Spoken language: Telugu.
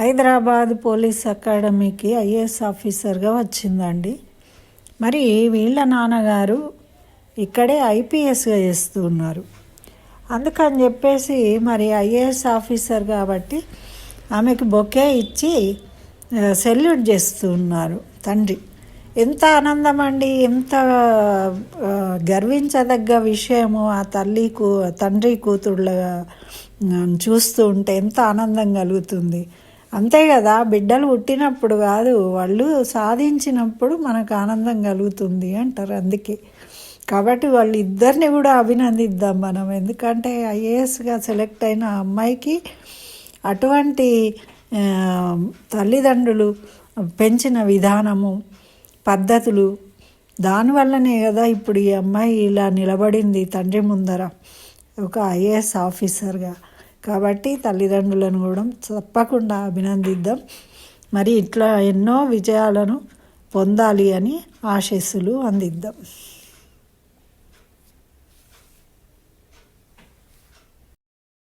హైదరాబాద్ పోలీస్ అకాడమీకి ఐఏఎస్ ఆఫీసర్గా వచ్చిందండి. మరి వీళ్ళ నాన్నగారు ఇక్కడే ఐపీఎస్గా చేస్తూ ఉన్నారు అందుకని చెప్పేసి మరి ఐఏఎస్ ఆఫీసర్ కాబట్టి ఆమెకు బొకే ఇచ్చి సెల్యూట్ చేస్తూ ఉన్నారు తండ్రి. ఎంత ఆనందం అండి ఎంత గర్వించదగ్గ విషయము ఆ తల్లి కూ తండ్రి కూతుళ్ళ చూస్తూ ఉంటే ఎంత ఆనందం కలుగుతుంది. అంతే కదా బిడ్డలు పుట్టినప్పుడు కాదు వాళ్ళు సాధించినప్పుడు మనకు ఆనందం కలుగుతుంది అంటారు అందుకే. కాబట్టి వాళ్ళు ఇద్దరిని కూడా అభినందిద్దాం మనం. ఎందుకంటే ఐఏఎస్గా సెలెక్ట్ అయిన అమ్మాయికి అటువంటి తల్లిదండ్రులు పెంచిన విధానము పద్ధతులు. దానివల్లనే కదా ఇప్పుడు ఈ అమ్మాయి ఇలా నిలబడింది తండ్రి ముందర. ఒక ఐఏఎస్ ఆఫీసర్గా. కాబట్టి తల్లిదండ్రులను కూడా తప్పకుండా అభినందిద్దాం. మరి ఇట్లా ఎన్నో విజయాలను పొందాలి అని ఆశీస్సులు అందిద్దాం.